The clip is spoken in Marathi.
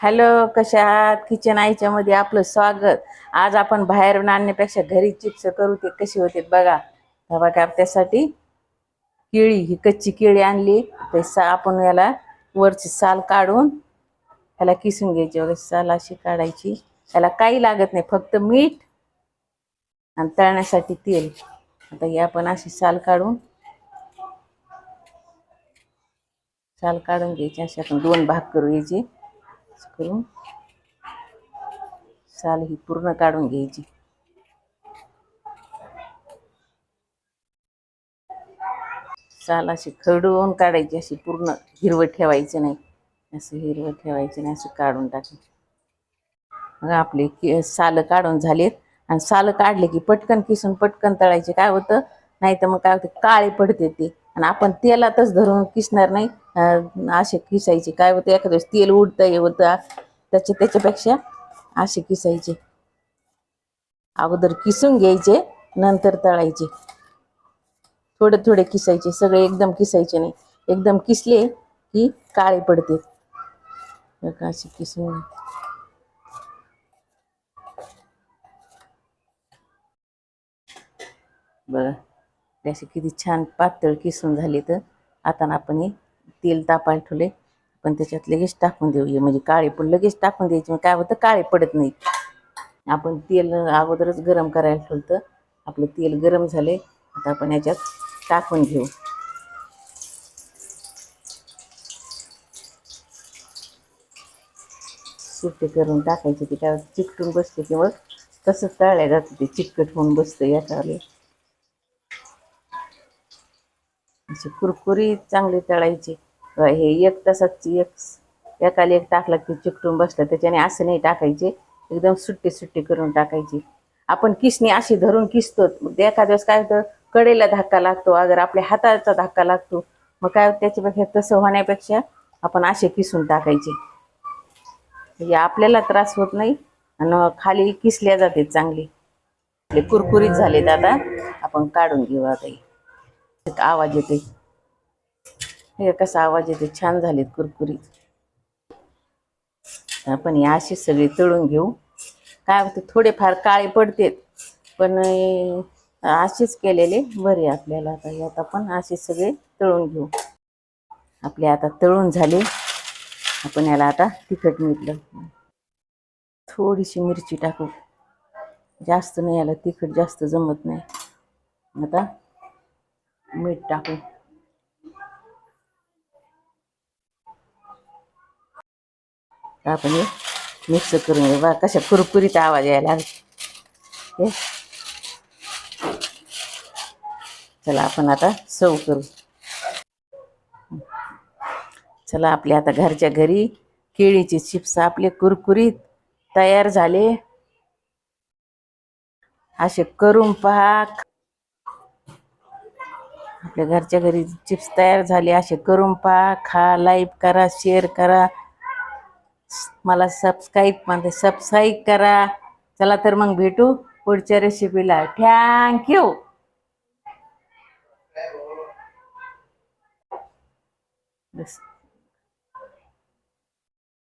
हॅलो कशा आहात? किचन आईच्या मध्ये आपलं स्वागत. आज आपण बाहेरून आणण्यापेक्षा घरी चिप्स करू ते कशी होते बघा. हे बघा त्यासाठी केळी ही कच्ची केळी आणली. ते सा आपण याला वरची साल काढून ह्याला किसून घ्यायची वगैरे साल अशी काढायची. याला काही लागत नाही फक्त मीठ आणि तळण्यासाठी तेल. आता ही आपण अशी साल काढून साल काढून घ्यायची. अशी आपण दोन भाग करू याची. असं करून साल ही पूर्ण काढून घ्यायची. साल अशी खडून काढायची अशी पूर्ण हिरवं ठेवायचं नाही. असं हिरवं ठेवायचं नाही असं काढून टाकायचं. मग आपले साल काढून झालेत. आणि साल काढले की पटकन किसून पटकन तळायचे. काय होतं? नाही तर मग काय होतं? काळे पडते ते. आणि आपण तेलातच धरून किसणार नाही. असे किसायचे. काय होतं एखाद्या वेळेस तेल उडतं हे होतं. त्याच्या त्याच्यापेक्षा असे किसायचे. अगोदर किसून घ्यायचे नंतर तळायचे. थोडे थोडे किसायचे. सगळे एकदम किसायचे नाही. एकदम किसले की काळे पडते. असे किसून बरं ते असे किती छान पातळ किसून झाले तर. आता आपण हे तेल तापायला ठेवले पण त्याच्यात लगेच टाकून देऊया म्हणजे काळे पण लगेच टाकून द्यायचे. म्हणजे काय होतं? काळे पडत नाही आपण तेल अगोदरच गरम करायला ठेवलं तर आपलं तेल गरम झाले आता आपण याच्यात टाकून घेऊ. सुट्टे करून टाकायचे ते. काय चिकटून बसते किंवा तसंच तळल्या जातं ते. चिकट होऊन बसतं याच्यावर. असे कुरकुरी चांगली तळायची. हे एक तासात एक एकाला एक टाकला की चिकटून बसलं. त्याच्याने असं नाही टाकायचे. एकदम सुट्टी सुट्टी करून टाकायची. आपण किसणी अशी धरून किसतो. एखाद्या वेळेस काय होतं कडेला धक्का लागतो. अगर आपल्या हाताचा धक्का लागतो. मग काय होतं, त्याच्यापेक्षा तसं होण्यापेक्षा आपण असे किसून टाकायचे. म्हणजे आपल्याला त्रास होत नाही. आणि खाली किसल्या जाते चांगली. कुरकुरीत झालेत आता. आपण काढून घेऊ आता. आवाज येते हे कसा आवाज येते छान झालेत कुरकुरी. आपण या अशी सगळी तळून घेऊ. काय होते थोडेफार काळे पडतेत पण अशीच असेच केलेले बरे आपल्याला. आता यात आपण असे सगळे तळून घेऊ. आपले आता तळून झाले. आपण याला आता तिखट मिटलं थोडीशी मिरची टाकू. जास्त नाही याला तिखट जास्त जमत नाही. आता मीठ टाकू. आपण हे मिक्स करून बा कशा कुरकुरीत आवाज यायला हे. चला आपण आता सव करू. चला आपले आता घरच्या घरी केळीचे चिप्स आपले कुरकुरीत तयार झाले. असे करून पहा. आपल्या घरच्या घरी चिप्स तयार झाले असे करून पहा खा लाईक करा शेअर करा. मला सबस्क्राईब म्हणते सबस्क्राईब करा. चला तर मग भेटू पुढच्या रेसिपीला थँक्यू बस.